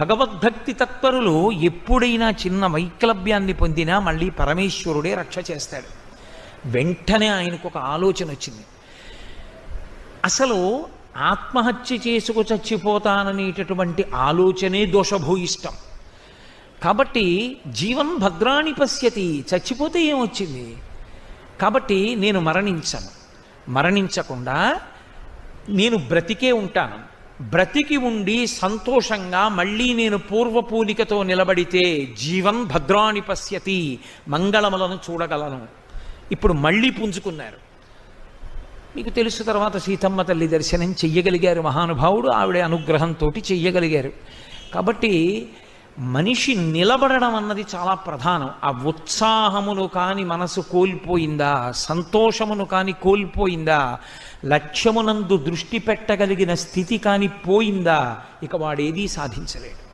భగవద్భక్తి తత్పరులు ఎప్పుడైనా చిన్న వైక్లభ్యాన్ని పొందినా మళ్ళీ పరమేశ్వరుడే రక్ష చేస్తాడు. వెంటనే ఆయనకు ఒక ఆలోచన వచ్చింది. అసలు ఆత్మహత్య చేసుకు చచ్చిపోతాననేటటువంటి ఆలోచనే దోషభూయిష్టం. కాబట్టి జీవన్ భద్రాణి పశ్యతి చచ్చిపోతే ఏమొచ్చింది? కాబట్టి నేను మరణించను. మరణించకుండా నేను బ్రతికే ఉంటాను. బ్రతికి ఉండి సంతోషంగా మళ్ళీ నేను పూర్వపూలికతో నిలబడితే జీవం భద్రాణి పశ్యతి మంగళములను చూడగలను. ఇప్పుడు మళ్ళీ పుంజుకున్నారు. మీకు తెలుసు తర్వాత సీతమ్మ తల్లి దర్శనం చెయ్యగలిగారు మహానుభావుడు ఆవిడ అనుగ్రహంతో చెయ్యగలిగారు. కాబట్టి మనిషి నిలబడడం అన్నది చాలా ప్రధానం. ఆ ఉత్సాహమును కాని మనసు కోల్పోయిందా? సంతోషమును కాని కోల్పోయిందా? లక్ష్యమునందు దృష్టి పెట్టగలిగిన స్థితి కాని పోయిందా? ఇక వాడేదీ సాధించలేడు.